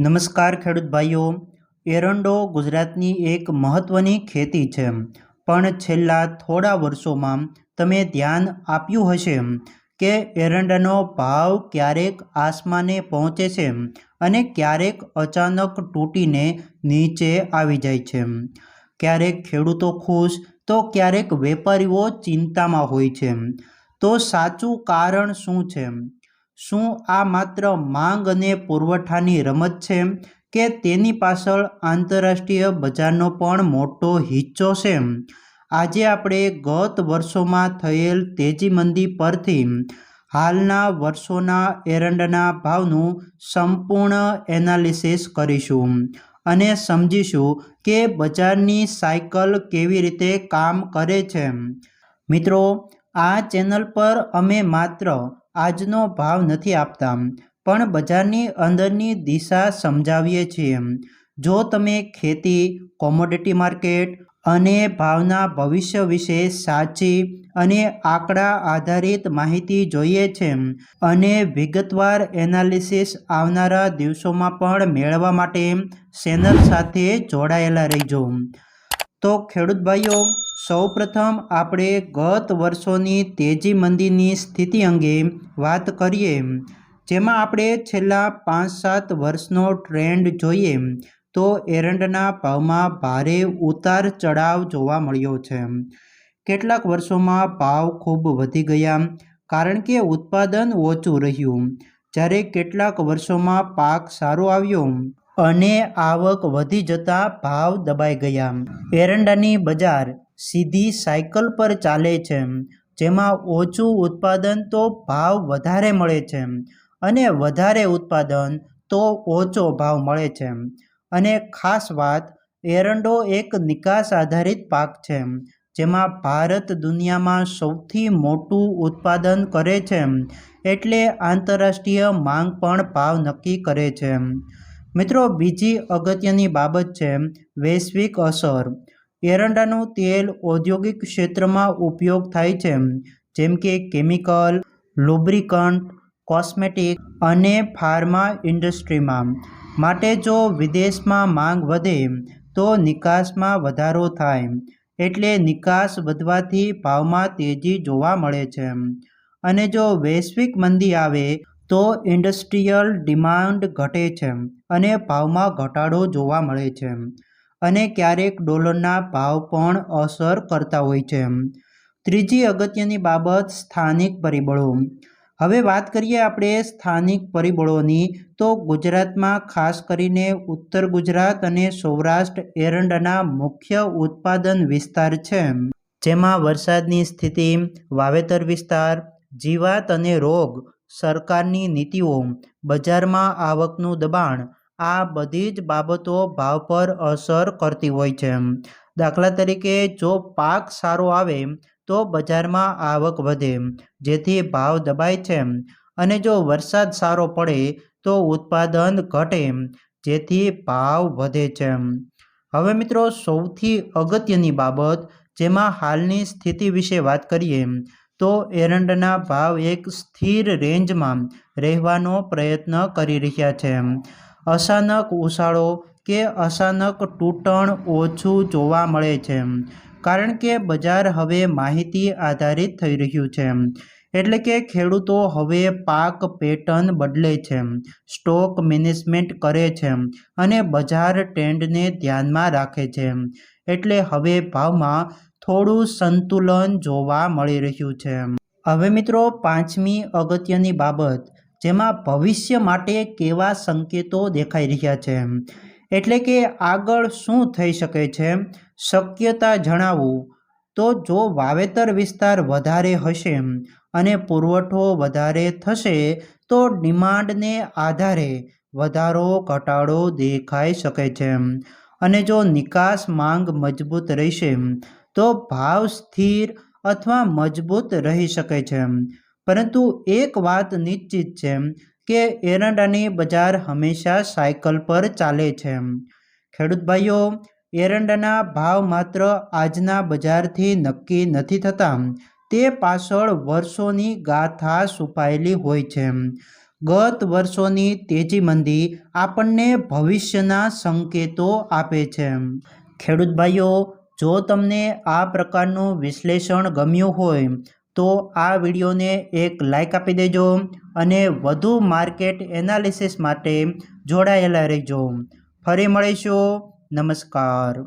નમસ્કાર ખેડૂત ભાઈઓ. એરંડો ગુજરાતની એક મહત્ત્વની ખેતી છે. પણ છેલ્લા થોડા વર્ષોમાં તમે ધ્યાન આપ્યું હશે કે એરંડાનો ભાવ ક્યારેક આસમાને પહોંચે છે અને ક્યારેક અચાનક તૂટીને નીચે આવી જાય છે. ક્યારેક ખેડૂતો ખુશ, તો ક્યારેક વેપારીઓ ચિંતામાં હોય છે. તો સાચું કારણ શું છે? શું આ માત્ર માંગ અને પુરવઠાની રમત છે કે તેની પાછળ આંતરરાષ્ટ્રીય બજારનો પણ મોટો હિસ્સો છે? આજે આપણે ગત વર્ષોમાં થયેલ તેજી મંદી પરથી હાલના વર્ષોના એરંડના ભાવનું સંપૂર્ણ એનાલિસિસ કરીશું અને સમજીશું કે બજારની સાયકલ કેવી રીતે કામ કરે છે. મિત્રો, આ ચેનલ પર અમે માત્ર આજનો ભાવ નથી આપતા. પણ બજારની અંદરની દિશા સમજાવીએ છીએ. જો તમે ખેતી, કોમોડિટી માર્કેટ અને ભાવના ભવિષ્ય વિશે સાચી અને આંકડા આધારિત માહિતી જોઈએ છે અને વિગતવાર એનાલિસિસ આવનારા દિવસોમાં પણ મેળવવા માટે ચેનલ સાથે જોડાયેલા રહેજો. તો ખેડૂત ભાઈઓ સૌપ્રથમ આપણે ગત વર્ષોની તેજી મંદીની સ્થિતિ અંગે વાત કરીએ. જેમાં આપણે છેલ્લા પાંચ સાત વર્ષનો ટ્રેન્ડ જોઈએ તો એરંડના ભાવમાં ભારે ઉતાર ચઢાવ જોવા મળ્યો છે. કેટલાક વર્ષોમાં ભાવ ખૂબ વધી ગયા કારણ કે ઉત્પાદન ઓછું રહ્યું. જ્યારે કેટલાક વર્ષોમાં પાક સારો આવ્યો અને આવક વધી જતાં ભાવ દબાઈ ગયા. એરંડાની બજાર સીધી સાયકલ પર ચાલે છે. જેમાં ઓછું ઉત્પાદન તો ભાવ વધારે મળે છે અને વધારે ઉત્પાદન તો ઓછો ભાવ મળે છે. અને ખાસ વાત, એરંડો એક નિકાસ આધારિત પાક છે, જેમાં ભારત દુનિયામાં સૌથી મોટું ઉત્પાદન કરે છે એટલે આંતરરાષ્ટ્રીય માંગ પણ ભાવ નક્કી કરે છે. મિત્રો, બીજી અગત્યની બાબત છે વૈશ્વિક અસર. એરંડાનું તેલ ઔદ્યોગિક ક્ષેત્રમાં ઉપયોગ થાય છે, જેમ કે કેમિકલ, લુબ્રિકન્ટ, કોસ્મેટિક અને ફાર્મા ઇન્ડસ્ટ્રીમાં. માટે જો વિદેશમાં માંગ વધે, તો નિકાસમાં વધારો થાય, એટલે નિકાસ વધવાથી ભાવમાં તેજી જોવા મળે છે. અને જો વૈશ્વિક મંદી આવે, તો ઇન્ડસ્ટ્રીયલ ડિમાન્ડ ઘટે છે અને ભાવમાં ઘટાડો જોવા મળે છે. અને ક્યારેક ડોલરના ભાવ પણ અસર કરતા હોય છે. ત્રીજી અગત્યની બાબત સ્થાનિક પરિબળો. હવે વાત કરીએ આપણે સ્થાનિક પરિબળોની, તો ગુજરાતમાં ખાસ કરીને ઉત્તર ગુજરાત અને સૌરાષ્ટ્ર એરંડાના મુખ્ય ઉત્પાદન વિસ્તાર છે. જેમાં વરસાદની સ્થિતિ, વાવેતર વિસ્તાર, જીવાત અને રોગ, સરકારની નીતિઓ, બજારમાં આવકનું દબાણ આ બધી જ બાબતો ભાવ પર અસર કરતી હોય છે. દાખલા તરીકે જો પાક સારો આવે, તો બજારમાં આવક વધે, જેથી ભાવ દબાય છે. અને જો વરસાદ સારો પડે, તો ઉત્પાદન ઘટે, જેથી ભાવ વધે છે. હવે મિત્રો, સૌથી અગત્યની બાબત, જેમાં હાલની સ્થિતિ વિશે વાત કરીએ, તો એરંડના ભાવ એક સ્થિર રેન્જમાં રહેવાનો પ્રયત્ન કરી રહ્યા છે. અચાનક ઉછાળો કે અચાનક તૂટણ ઓછું જોવા મળે છે. કારણ કે બજાર હવે માહિતી આધારિત થઈ રહ્યું છે. એટલે કે ખેડૂતો હવે પાક પેટર્ન બદલે છે. સ્ટોક મેનેજમેન્ટ કરે છે અને બજાર ટ્રેન્ડને ધ્યાનમાં રાખે છે. એટલે હવે ભાવમાં થોડું સંતુલન જોવા મળી રહ્યું છે. હવે મિત્રો પાંચમી અગત્યની બાબત. જેમાં ભવિષ્ય માટે કેવા સંકેતો દેખાઈ રહ્યા છે? એટલે કે આગળ શું થઈ શકે છે? શક્યતા જણાવું. તો જો વાવેતર વિસ્તાર વધારે હશે અને પુરવઠો વધારે થશે, તો ડિમાન્ડને આધારે વધારો ઘટાડો દેખાઈ શકે છે. અને જો નિકાસ માંગ મજબૂત રહેશે, તો ભાવ સ્થિર અથવા મજબૂત રહી શકે છે. પરંતુ એક વાત નિશ્ચિત છે કે એરંડાની બજાર હંમેશા સાયકલ પર ચાલે છે. ખેડૂત ભાઈઓ, એરંડાના ભાવ માત્ર આજના બજારથી નક્કી નથી થતા. તે પાછળ વર્ષોની ગાથા છુપાયેલી હોય છે. ગત વર્ષોની તેજી મંદી આપણને ભવિષ્યના સંકેતો આપે છે. ખેડૂત ભાઈઓ, જો તમને આ પ્રકારનું વિશ્લેષણ ગમ્યું હોય તો આ વિડીયોને એક લાઈક આપી દેજો અને વધુ માર્કેટ એનાલિસિસ માટે જોડાયેલા રહેજો. ફરી મળીશું. નમસ્કાર.